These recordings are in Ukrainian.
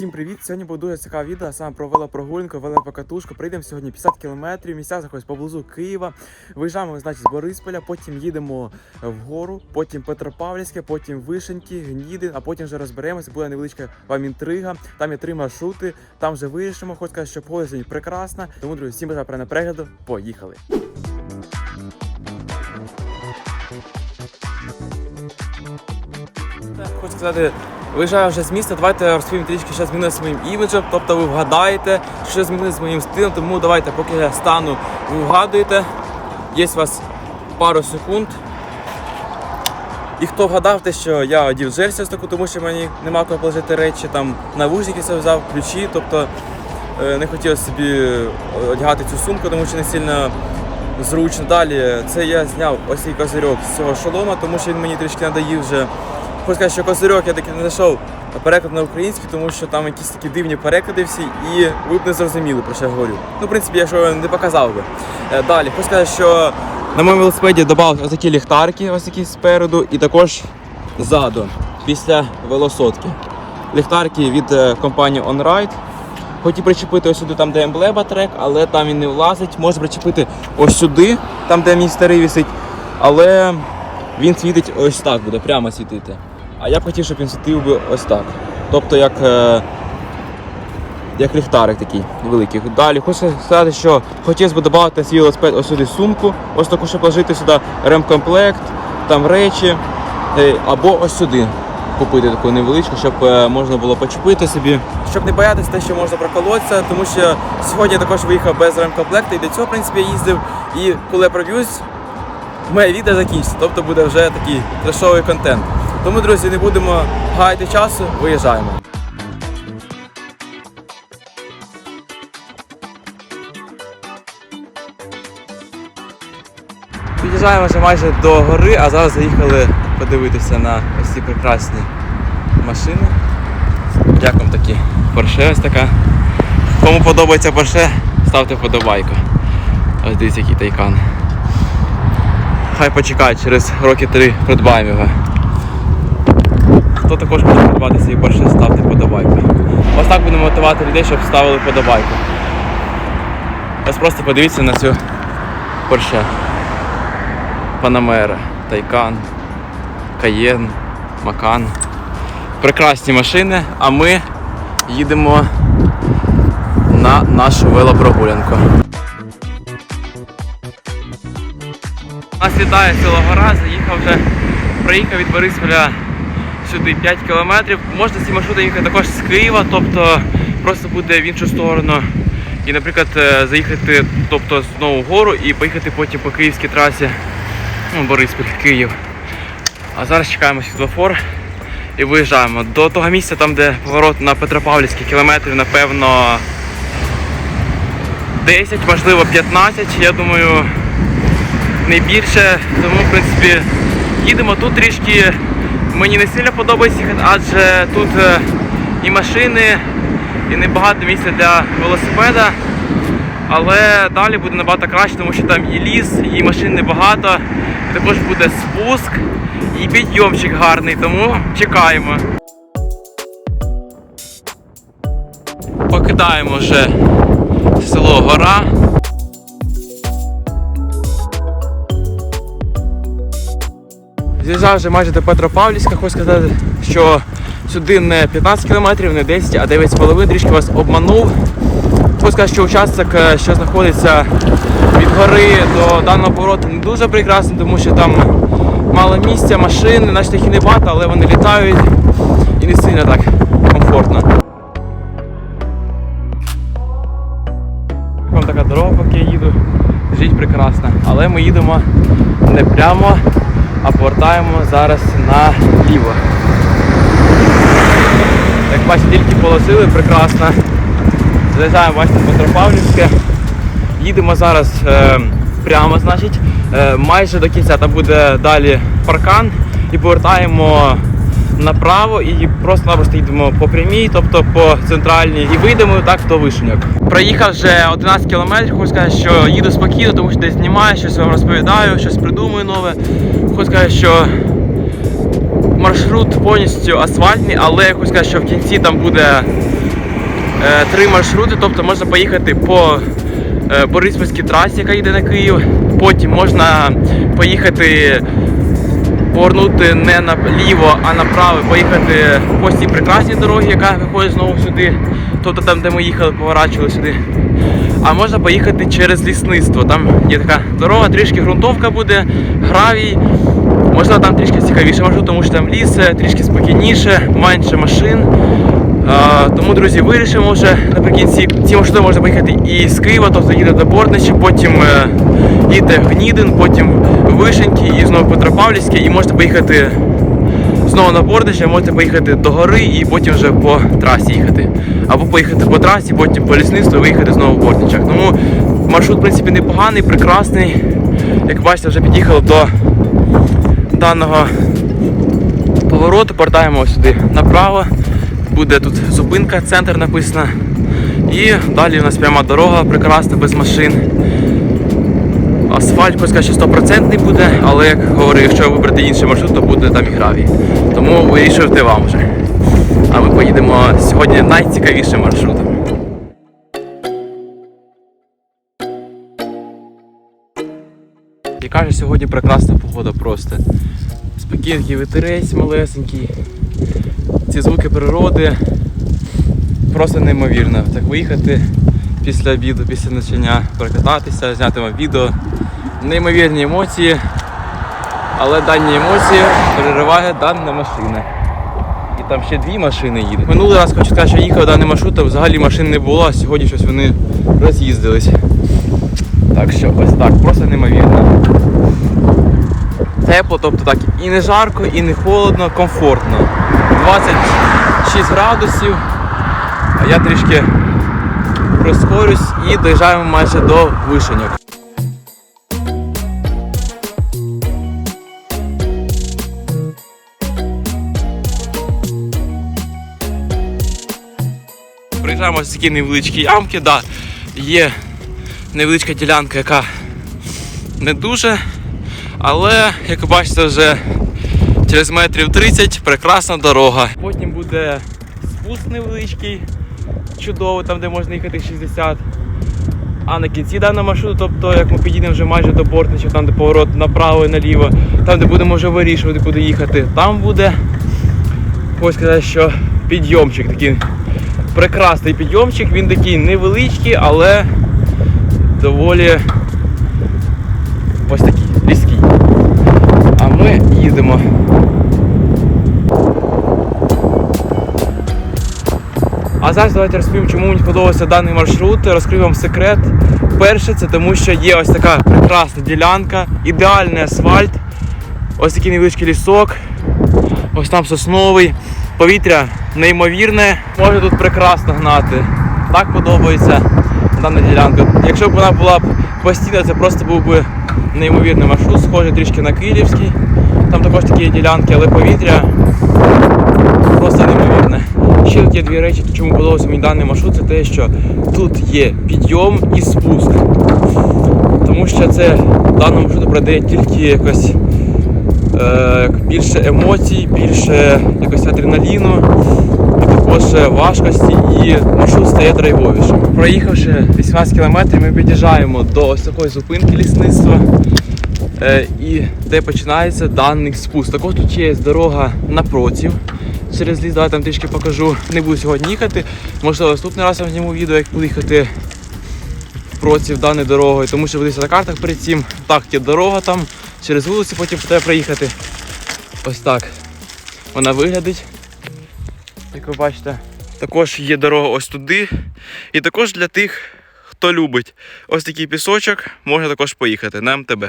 Всім привіт! Сьогодні буде дуже цікаве відео, саме про велопрогулянку, велопокатушку. Прийдемо сьогодні 50 кілометрів, місця знаходяться поблизу Києва. Виїжджаємо, значить, з Борисполя, потім їдемо вгору, потім Петропавлівське, потім Вишеньки, Гніди, а потім вже розберемося. Буде невеличка вам інтрига. Там є три маршрути, там вже вирішимо. Хочу сказати, що погода прекрасна. Тому, друзі, всім бажаю приємного перегляду. Поїхали! Хочу сказати, виїжджаю вже з міста. Давайте розповім трішки, що змінилося з моїм іміджем. Тобто ви вгадаєте, що змінилося з моїм стилем. Тому давайте, поки я стану, ви вгадуєте. Є у вас пару секунд. І хто вгадав те, що я одів джерсі таку, тому що мені нема кого положити речі, там навушники собі взяв, ключі, тобто е, не хотів собі одягати цю сумку, тому що не сильно зручно. Далі це я зняв ось цей козирьок з цього шолома, тому що він мені трішки надоїв вже. Хочу сказати, що козирьок я таки не знайшов переклад на український, тому що там якісь такі дивні переклади всі, і ви б не зрозуміли, про що я говорю. Ну, в принципі, я що не показав би. Е, Далі, хочу сказати, що на моєму велосипеді додав ось такі ліхтарки, ось такі спереду, і також ззаду, після велосотки. Ліхтарки від е, компанії OnRide. Хотів причепити ось сюди, там, де емблема трек, але там він не влазить. Можна причепити ось сюди, там, де мій старий висить. Але він світить ось так буде, прямо світити. А я б хотів, щоб він світив би ось так. Тобто як, е, як ліхтарик такий великий. Далі хочу сказати, що хотів би додати свій велосипед ось сюди сумку, ось таку, щоб положити сюди ремкомплект, там речі. Е, Або ось сюди купити таку невеличку, щоб е, можна було почепити собі. Щоб не боятися те, що можна проколотися, тому що сьогодні я також виїхав без ремкомплекту і до цього, в принципі, я їздив. І коли я проб'юсь, моє відео закінчиться, тобто буде вже такий трешовий контент. Тому, друзі, не будемо гаяти часу, виїжджаємо. Під'їжджаємо вже майже до гори, а зараз заїхали подивитися на ось ці прекрасні машини. Як вам такі? Порше ось така. Кому подобається Порше, ставте вподобайку. Ось дивіться, який тайкан. Хай почекає, через роки три придбаємо його. Хто також хоче придбати свій Порше, ставте вподобайку. Ось так будемо мотивувати людей, щоб ставили вподобайку. Ось просто подивіться на цю Порше. Панамера, Тайкан, Каєн, Макан. Прекрасні машини, а ми їдемо на нашу велопрогулянку. Нас вітає село Гора, заїхав вже, проїхав від Борисполя сюди 5 кілометрів. Можна ці маршрути їхати також з Києва, тобто просто буде в іншу сторону. І, наприклад, е, заїхати тобто, знову вгору і поїхати потім по київській трасі ну, Бориспіль, Київ. А зараз чекаємо світлофор і виїжджаємо. До того місця, там де поворот на Петропавлівський кілометрів, напевно, 10, можливо 15, я думаю, не більше. Тому, в принципі, їдемо тут трішки. Мені не сильно подобається адже тут е, і машини, і небагато місця для велосипеда. Але далі буде набагато краще, тому що там і ліс, і машин небагато. Також буде спуск і підйомчик гарний, тому чекаємо. Покидаємо вже село Гора. З'їжджав вже майже до Петропавлівська, хочу сказати, що сюди не 15 кілометрів, не 10, а 9,5, трішки вас обманув. Хочу сказати, що участок, е, що знаходиться від гори до даного повороту, не дуже прекрасний, тому що там мало місця, машин, наче їх і не багато, але вони літають і не сильно так комфортно. Вам така дорога, поки я їду, жить прекрасна. Але ми їдемо не прямо, а повертаємо зараз наліво. Як бачите, тільки полосили, прекрасно. Заїжджаємо, бачите, Петропавлівське. Їдемо зараз е, прямо, значить, е, майже до кінця. Там буде далі паркан і повертаємо направо і просто-напросто їдемо по прямій, тобто по центральній, і вийдемо так до Вишеньок. Проїхав вже 11 кілометрів, хочу сказати, що їду спокійно, тому що десь знімаю, щось вам розповідаю, щось придумую нове. Хочу сказати, що маршрут повністю асфальтний, але я хочу сказати, що в кінці там буде е, три маршрути, тобто можна поїхати по е, Бориспільській трасі, яка йде на Київ. Потім можна поїхати повернути не наліво, а направо, поїхати по цій прекрасній дорогі, яка виходить знову сюди, тобто там, де ми їхали, поворачували сюди. А можна поїхати через лісництво. Там є така дорога, трішки ґрунтовка буде, гравій. Можливо, там трішки цікавіше маршрут, тому що там ліс, е, трішки спокійніше, менше машин. А, тому, друзі, вирішимо вже наприкінці. Ці маршрути можна поїхати і з Києва, тобто їде до Бортнича, потім е, їде в Гнідин, потім Вишеньки і знову Петропавлівське. І можете поїхати знову на Бортнича, можете поїхати до гори і потім вже по трасі їхати. Або поїхати по трасі, потім по лісництву і виїхати знову в Бортничах. Тому маршрут, в принципі, непоганий, прекрасний. Як бачите, вже під'їхали до даного повороту, повертаємо сюди направо. Буде тут зупинка, центр написано. І далі у нас пряма дорога, прекрасна, без машин. Асфальт, хоч що 100% буде, але як говорив, якщо вибрати інший маршрут, то буде там і гравій. Тому вирішуйте вам вже. А ми поїдемо сьогодні найцікавішим маршрутом. І каже, сьогодні прекрасна погода просто. Спокійний вітерець малесенький. Ці звуки природи. Просто неймовірно. Так виїхати після обіду, після навчання, прокататися, зняти вам відео. Неймовірні емоції. Але дані емоції перериває дана машина. І там ще дві машини їдуть. Минулий раз хочу сказати, що їхав даний маршрут, а взагалі машин не було, а сьогодні щось вони роз'їздились. Так що ось так, просто неймовірно. Тепло, тобто так і не жарко, і не холодно, комфортно. 26 градусів. А я трішки прискорюсь і доїжджаємо майже до вишеньок. Приїжджаємо ось такі невеличкі ямки, да, є невеличка ділянка, яка не дуже, але, як бачите, вже через метрів 30 прекрасна дорога. Потім буде спуск невеличкий, чудовий, там де можна їхати 60. А на кінці даного маршруту, тобто як ми підійдемо вже майже до Бортнича, там де поворот направо і наліво, там де будемо вже вирішувати, куди їхати, там буде хочу сказати, що підйомчик такий прекрасний підйомчик, він такий невеличкий, але доволі ось такий різкий. А ми їдемо. А зараз давайте розповім, чому мені подобався даний маршрут. Розкрию вам секрет. Перше, це тому, що є ось така прекрасна ділянка, ідеальний асфальт, ось такий невеличкий лісок, ось там сосновий. Повітря неймовірне, може тут прекрасно гнати. Так подобається дана ділянка. Якщо б вона була б постійна, це просто був би неймовірний маршрут, схожий трішки на Київський. Там також такі ділянки, але повітря. Ще є дві речі, чому подобався мені даний маршрут, це те, що тут є підйом і спуск. Тому що це в даному маршруті продає тільки якось е, більше емоцій, більше якось адреналіну, і також важкості і маршрут стає драйвовішим. Проїхавши 18 км, ми під'їжджаємо до ось такої зупинки лісництва. Е, і де починається даний спуск. Також тут є дорога напротив. Через ліс, давайте там трішки покажу. Не буду сьогодні їхати. Можливо, наступний раз я зніму відео, як буду їхати проти даної дорогою, тому що дивися на картах перед цим. Так, є дорога там, через вулицю потім треба проїхати. Ось так. Вона виглядить. Як ви бачите. Також є дорога ось туди. І також для тих, хто любить ось такий пісочок, можна також поїхати на МТБ.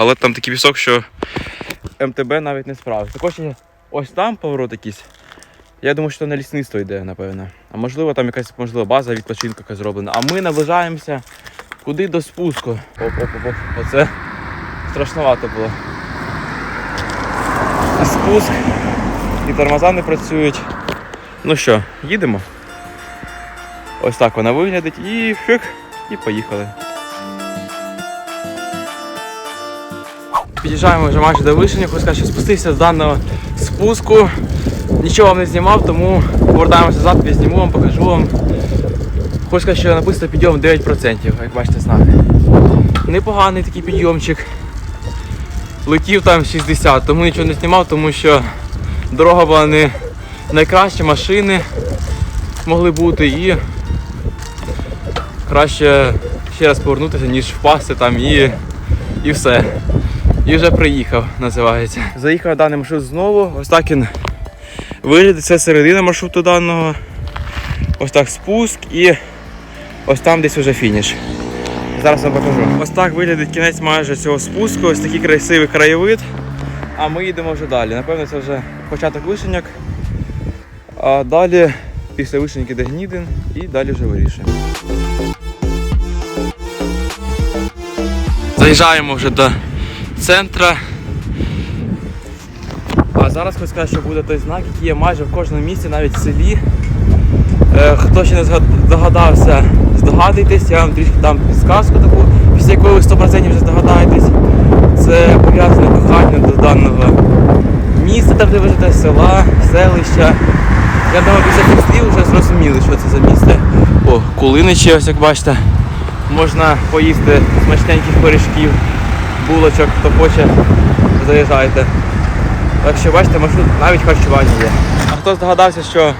Але там такий пісок, що МТБ навіть не справиться. Також є ось там поворот якийсь. Я думаю, що на лісництво йде, напевно. А можливо, там якась можливо, база відпочинку яка зроблена. А ми наближаємося куди до спуску. Оп-оп-оп. Оце страшновато було. Спуск, і тормоза не працюють. Ну що, їдемо? Ось так вона виглядить і фюк, і поїхали. Під'їжджаємо вже майже до вишення, хочу сказати, що спустився з даного спуску. Нічого вам не знімав, тому повертаємося назад, підзніму вам, покажу вам. Хочу сказати, що написано підйом 9%, як бачите знак. Непоганий такий підйомчик. Летів там 60, тому нічого не знімав, тому що дорога була не найкраща, машини могли бути і краще ще раз повернутися, ніж впасти там і, і все. І вже приїхав, називається. Заїхав даний маршрут знову. Ось так він виглядає. Це середина маршруту даного. Ось так спуск і ось там десь вже фініш. Зараз вам покажу. Ось так виглядає кінець майже цього спуску. Ось такий красивий краєвид. А ми їдемо вже далі. Напевно, це вже початок вишеньок. А далі після вишеньки де Гнідин і далі вже вирішуємо. Заїжджаємо вже до центра. А зараз хочу сказати, що буде той знак, який є майже в кожному місті, навіть в селі. Е, Хто ще не здогадався, здогадуйтесь, я вам трішки дам підсказку таку, після якої ви 100% вже здогадаєтесь. Це пов'язане кохання до даного міста, де ви живете, села, селища. Я думаю, після цих слів вже зрозуміли, що це за місце. О, кулиничі, ось як бачите. Можна поїсти смачненьких пиріжків, булочок, хто хоче, заїжджайте. Так що бачите, маршрут навіть харчування є. А хто здогадався, що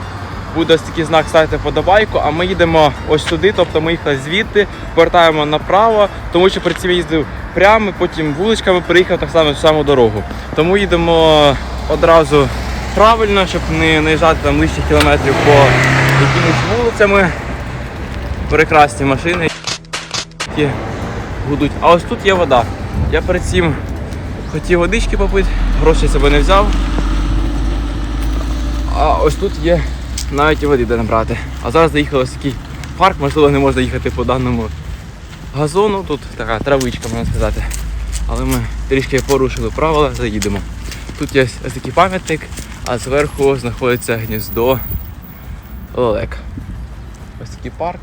буде ось такий знак ставити подобайку, а ми їдемо ось сюди, тобто ми їхали звідти, повертаємо направо, тому що при я їздив прямо, потім вуличками приїхав так само саму дорогу. Тому їдемо одразу правильно, щоб не наїжджати там лишніх кілометрів по якимось вулицями. Прекрасні машини, гудуть. А ось тут є вода. Я перед цим хотів водички попити, грошей з собою не взяв. А ось тут є навіть і води де набрати. А зараз заїхали ось такий парк, можливо, не можна їхати по даному газону. Тут така травичка, можна сказати. Але ми трішки порушили правила, заїдемо. Тут є ось такий пам'ятник, а зверху знаходиться гніздо лелек. Ось такий парк.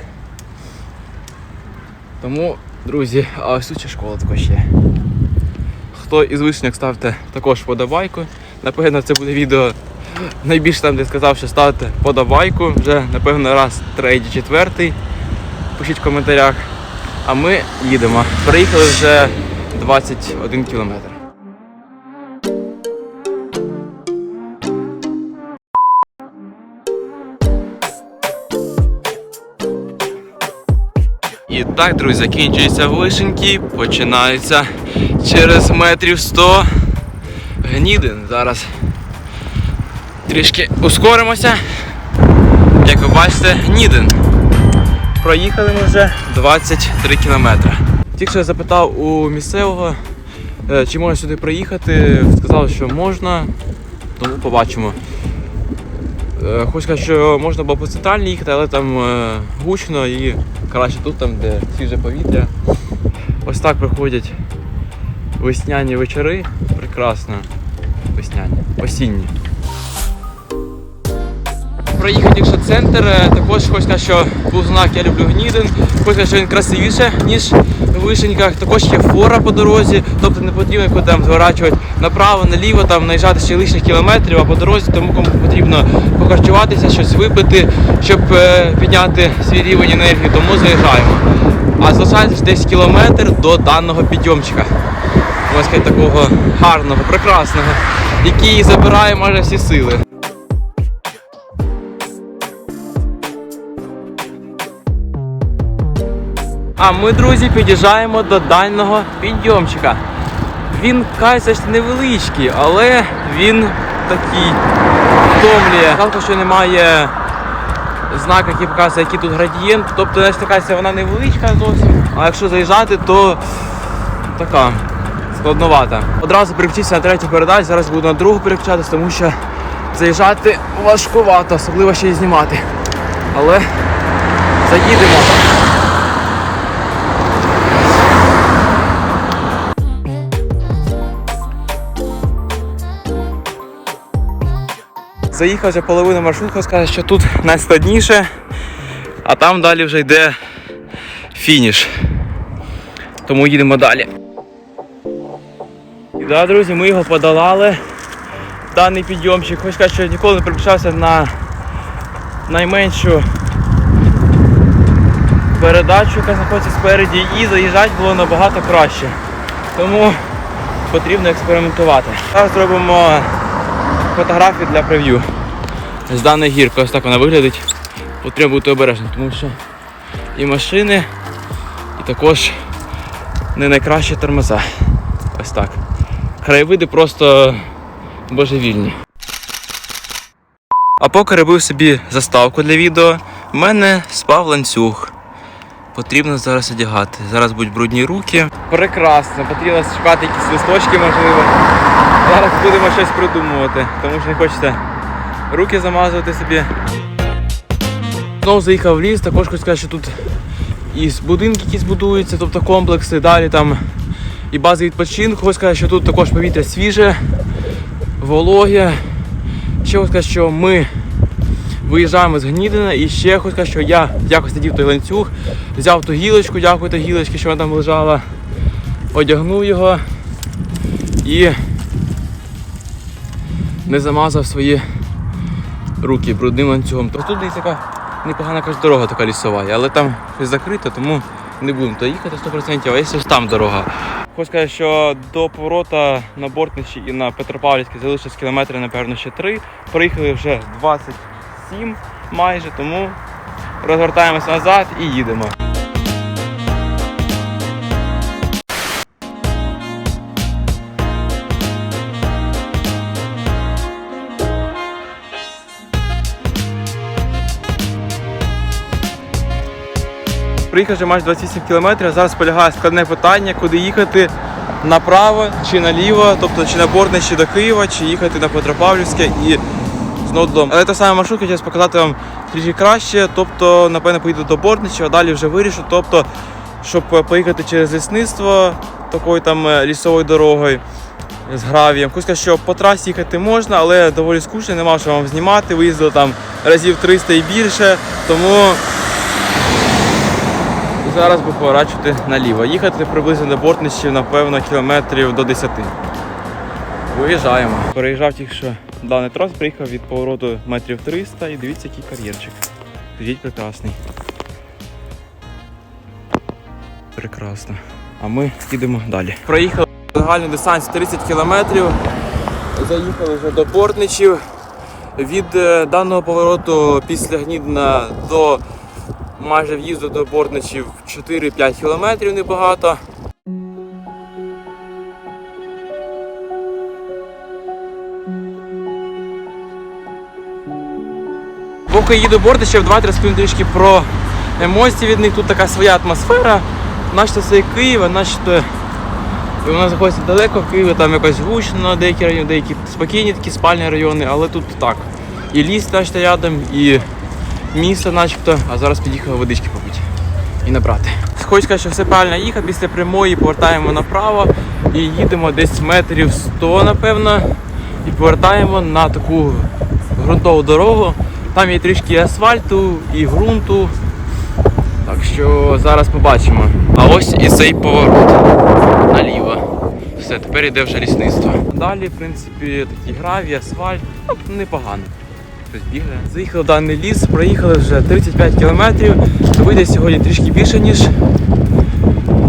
Тому, друзі, а ось тут ще школа також є. Хто із вишняк ставте також подобайку. Напевно, це буде відео найбільше там, де сказав, що ставте подобайку. Вже, напевно, раз третій, четвертий. Пишіть в коментарях. А ми їдемо. Приїхали вже 21 кілометр. Так, друзі, закінчуються вишеньки, починаються через метрів 100 гнідин. Зараз трішки ускоримося. Як ви бачите, гнідин. Проїхали ми вже 23 кілометри. Тільки що я запитав у місцевого, е, чи можна сюди проїхати. Сказали, що можна, тому побачимо. Е, Хочу сказати, що можна було по центральній їхати, але там е, гучно і краще тут, там, де свіже повітря. Ось так проходять весняні вечори. Прекрасно. Весняні. Осінні. Проїхав тільки що центр, е, також хочу сказати, що був знак Я люблю Гнідин. Сказати, що він красивіше, ніж в Вишеньках. Також є фора по дорозі, тобто не потрібно яку там зворачувати направо, наліво, там наїжджати ще лишніх кілометрів, а по дорозі, тому кому потрібно покарчуватися, щось випити, щоб е, підняти свій рівень енергії, тому заїжджаємо. А залишається десь кілометр до даного підйомчика. Можна сказати, такого гарного, прекрасного, який забирає майже всі сили. А ми, друзі, під'їжджаємо до дальнього підйомчика. Він кажеться, що невеличкий, але він такий втомлює. Жалко, що немає знака, який показує, який тут градієнт. Тобто, знаєш, така вона невеличка зовсім. А якщо заїжджати, то така складновата. Одразу переключився на третю передачу, зараз буду на другу переключатися, тому що заїжджати важкувато, особливо ще й знімати. Але заїдемо. Заїхав вже половину маршрутку, скаже, що тут найскладніше, а там далі вже йде фініш. Тому їдемо далі. І Да, друзі, ми його подолали. Даний підйомчик. Хочу сказати, що ніколи не переключався на найменшу передачу, яка знаходиться спереді, і заїжджати було набагато краще. Тому потрібно експериментувати. Зараз зробимо фотографію для прев'ю. З даної гірки, ось так вона виглядить. Потрібно бути обережним, тому що і машини, і також не найкращі тормоза. Ось так. Краєвиди просто божевільні. А поки робив собі заставку для відео, в мене спав ланцюг. Потрібно зараз одягати. Зараз будуть брудні руки. Прекрасно, потрібно шукати якісь листочки, можливо. Зараз будемо щось придумувати, тому що не хочеться руки замазувати собі. Знову заїхав в ліс, також хочу сказати, що тут і будинки якісь будуються, тобто комплекси, далі там і бази відпочинку. Хочу сказати, що тут також повітря свіже, вологе. Ще хочу сказати, що ми виїжджаємо з Гнідина і ще хочу сказати, що я якось надів той ланцюг, взяв ту гілочку, дякую той гілочці, що вона там лежала, одягнув його і не замазав свої руки брудним ланцюгом. Ось тут є така непогана якась дорога така лісова, але там щось закрито, тому не будемо то їхати 100%, а є ось там дорога. Хочу сказати, що до поворота на Бортничі і на Петропавлівській залишилось кілометри, напевно, ще 3. Проїхали вже 27 майже, тому розвертаємося назад і їдемо. Приїхав майже 28 кілометрів, зараз полягає складне питання, куди їхати? Направо чи наліво, тобто чи на Бортне, чи до Києва, чи їхати на Петропавлівське? І знову додому. Але той самий маршрут хотів показати вам трішки краще, тобто, напевно, поїду до Бортнича, а далі вже вирішу. Тобто, щоб поїхати через лісництво такою там е, лісовою дорогою з гравієм. Хочу сказати, що по трасі їхати можна, але доволі скучно, нема що вам знімати. Виїздили там разів 300 і більше, тому зараз буду поворачувати наліво. Їхати приблизно до Бортнищів, напевно, кілометрів до 10. Виїжджаємо. Переїжджав тільки що даний трос, приїхав від повороту метрів 300 і дивіться, який кар'єрчик. Дивіть, прекрасний. Прекрасно. А ми їдемо далі. Проїхали загальну дистанцію 30 кілометрів. Заїхали вже до Бортничів. Від е, даного повороту після Гнідна до майже в'їзду до Бортничів 4-5 кілометрів небагато. Поки їду Бортничів, давайте розповім трішки про емоції від них. Тут така своя атмосфера. Наче це Київ, наче вона знаходиться далеко в Києві, там якось гучно, деякі райони, деякі спокійні такі спальні райони, але тут так. І ліс наче рядом, і місто начебто, а зараз під'їхали водички попити і набрати. Хочу сказати, що все правильно їхати, після прямої повертаємо направо і їдемо десь метрів 100, напевно, і повертаємо на таку ґрунтову дорогу. Там є трішки асфальту і ґрунту. Так що зараз побачимо. А ось і цей поворот наліво. Все, тепер йде вже лісництво. Далі, в принципі, такі граві, асфальт, ну, непогано. Хтось бігає. Заїхали в даний ліс, проїхали вже 35 кілометрів. Вийде сьогодні трішки більше, ніж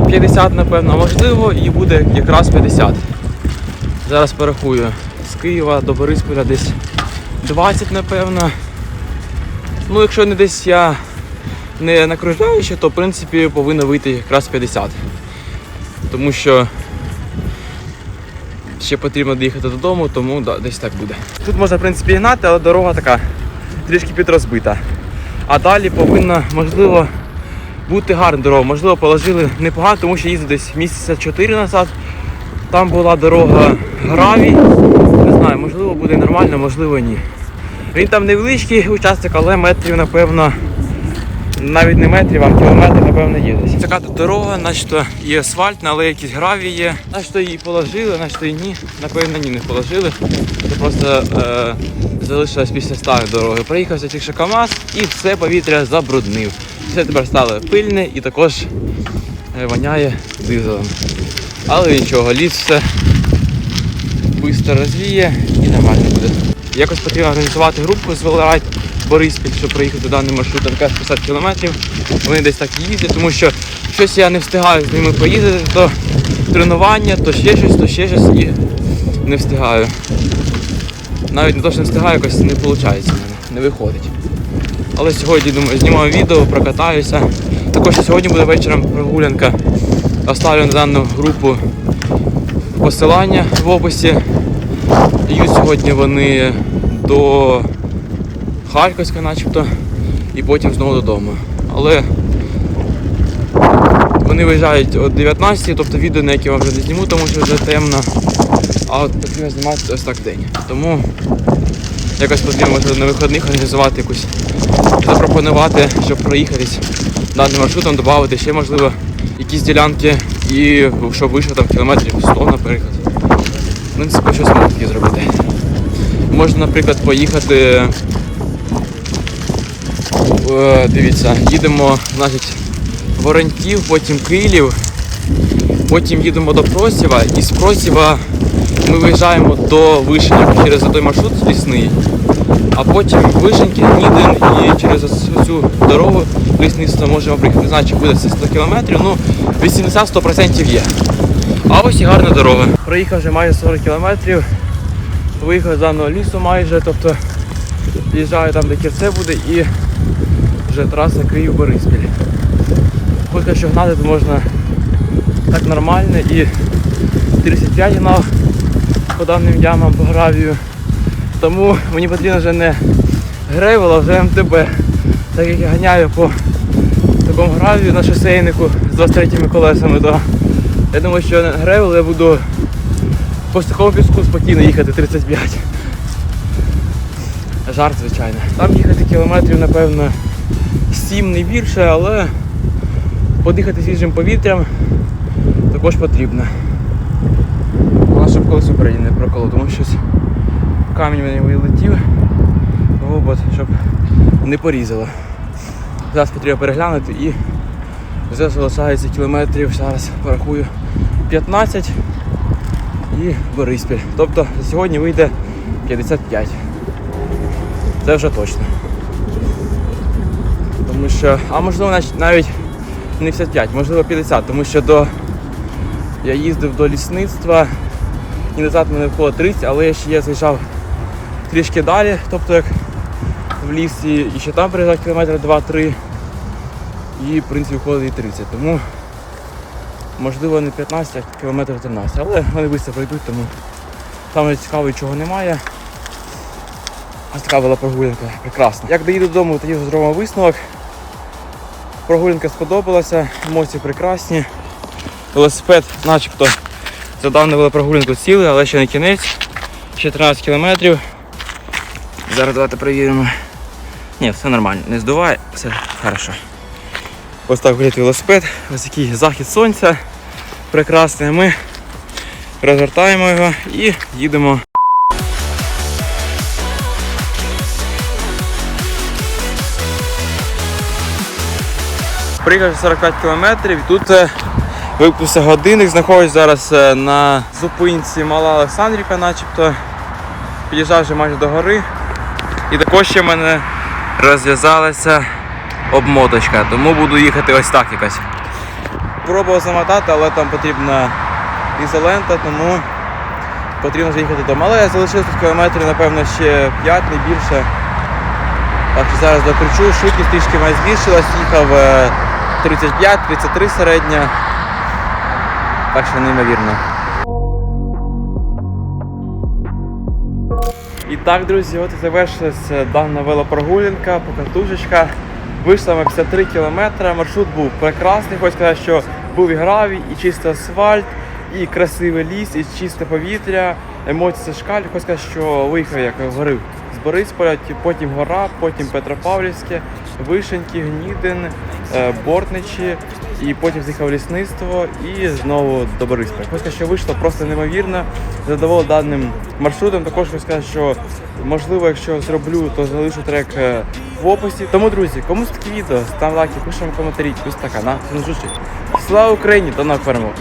50, напевно, можливо, і буде якраз 50. Зараз порахую. З Києва до Борисполя десь 20, напевно. Ну, якщо не десь я не накружляю ще, то в принципі повинно вийти якраз 50. Тому що ще потрібно доїхати додому, тому да, десь так буде. Тут можна в принципі гнати, але дорога така трішки підрозбита. А далі повинна, можливо, бути гарна дорога. Можливо, положили непогано, тому що їздив десь місяця 4 назад. Там була дорога гравій. Не знаю, можливо буде нормально, можливо ні. Він там невеличкий участок, але метрів, напевно, навіть не метрів, а кілометр, напевно, є десь. Така тут дорога, начебто і асфальт, але якісь гравії є. Начебто її положили, начебто і ні. Напевно, ні, не положили. Це просто е, залишилось після старої дороги. Приїхався тільки КАМАЗ і все повітря забруднив. Все тепер стало пильне і також е, воняє дизелем. Але нічого, ліс все швидко розвіє і нормально буде. Якось потрібно організувати групу з Велорайд Бориспіль, щоб проїхати даний маршрут там 50 кілометрів. Вони десь так і їздять, тому що щось я не встигаю з ними поїздити, то тренування, то ще щось, то ще щось і не встигаю. Навіть не то, що не встигаю, якось не виходить мене, не виходить. Але сьогодні думаю, знімаю відео, прокатаюся. Також сьогодні буде вечором прогулянка. Оставлю на дану групу посилання в описі. Їдуть сьогодні вони до Харківська начебто і потім знову додому. Але вони виїжджають о 19 тобто відео на яке я вже не зніму, тому що вже темно. А от потрібно знімати ось так день. Тому якось потрібно можливо, на вихідних організувати якусь, запропонувати, щоб проїхатись даним маршрутом, додати ще можливо якісь ділянки і щоб вийшло там кілометрів 100, наприклад. В принципі, щось можна таке зробити. Можна, наприклад, поїхати. е, Дивіться, їдемо, значить, Вороньків, потім Київ, потім їдемо до Просіва і з Просіва ми виїжджаємо до Вишеньок через той маршрут лісний, а потім Вишеньки, Гнідин і через цю дорогу лісництво можемо приїхати. Чи буде це 100 кілометрів, ну 80-100% є. А ось і гарна дорога. Проїхав вже майже 40 кілометрів, виїхав з даного лісу майже, тобто їжджаю там, де кільце буде і вже траса Київ-Бориспіль. Поки що гнати можна так нормально і 35 гнав по даним ямам по гравію. Тому мені потрібно вже не грейвел, а вже МТБ. Так як я ганяю по такому гравію на шосейнику з 23 колесами, то я думаю, що на грейвел я буду по такому піску спокійно їхати 35. Жарт, звичайно. Там їхати кілометрів, напевно, 7 не більше, але подихати свіжим повітрям також потрібно. Головне, щоб колесо переді не проколо, тому що камінь мені вилетів, гобот, щоб не порізало. Зараз потрібно переглянути і вже залишається кілометрів, зараз порахую 15 і Бориспіль. Тобто сьогодні вийде 55. Це вже точно. Тому що, а можливо навіть- не 55, можливо 50, тому що до я їздив до лісництва і назад мене входило 30, але я ще я заїжджав трішки далі, тобто як в лісі і ще там приїжджав кілометр 2-3 і в принципі входить і 30. Тому можливо не 15, а кілометр 13. Але вони швидко пройдуть, тому там цікаво чого немає. Ось така була прогулянка, прекрасна. Як доїду додому, тоді зробимо висновок. Прогулянка сподобалася, емоції прекрасні. Велосипед начебто за дану велопрогулянку цілий, але ще не кінець. Ще 13 кілометрів. Зараз давайте перевіримо. Ні, все нормально, не здуває, все хорошо. Ось так виглядає велосипед, ось який захід сонця. Прекрасний. Ми розвертаємо його і їдемо. Приїхав 45 кілометрів. Тут е, годинник, знаходжусь зараз е, на зупинці Мала Олександрівка, начебто. Під'їжджав вже майже до гори. І також ще в мене розв'язалася обмоточка, тому буду їхати ось так якось. Пробував замотати, але там потрібна ізолента, тому потрібно вже їхати додому. Але я залишив тут кілометрів, напевно, ще 5, не більше. Так що зараз докручу, швидкість трішки має збільшилась, їхав е, 35-33 середня. Так що неймовірно. І так, друзі, от і завершилася дана велопрогулянка, покатушечка. Вийшла ми 53 кілометри. Маршрут був прекрасний. Хочу сказати, що був і гравій, і чистий асфальт, і красивий ліс, і чисте повітря, емоції шкаль. Хочу сказати, що виїхав, як говорив, з Борисполя, потім гора, потім Петропавлівське, Вишеньки, Гнідин, е, Бортничі, і потім з'їхав лісництво і знову до Борисполя. Хочу що вийшло просто неймовірно. Задоволив даним маршрутом. Також хочу сказати, що можливо, якщо зроблю, то залишу трек е, в описі. Тому, друзі, комусь таке відео, став лайки, пишемо коментарі, така на зустрічі. Слава Україні! До нових перемог!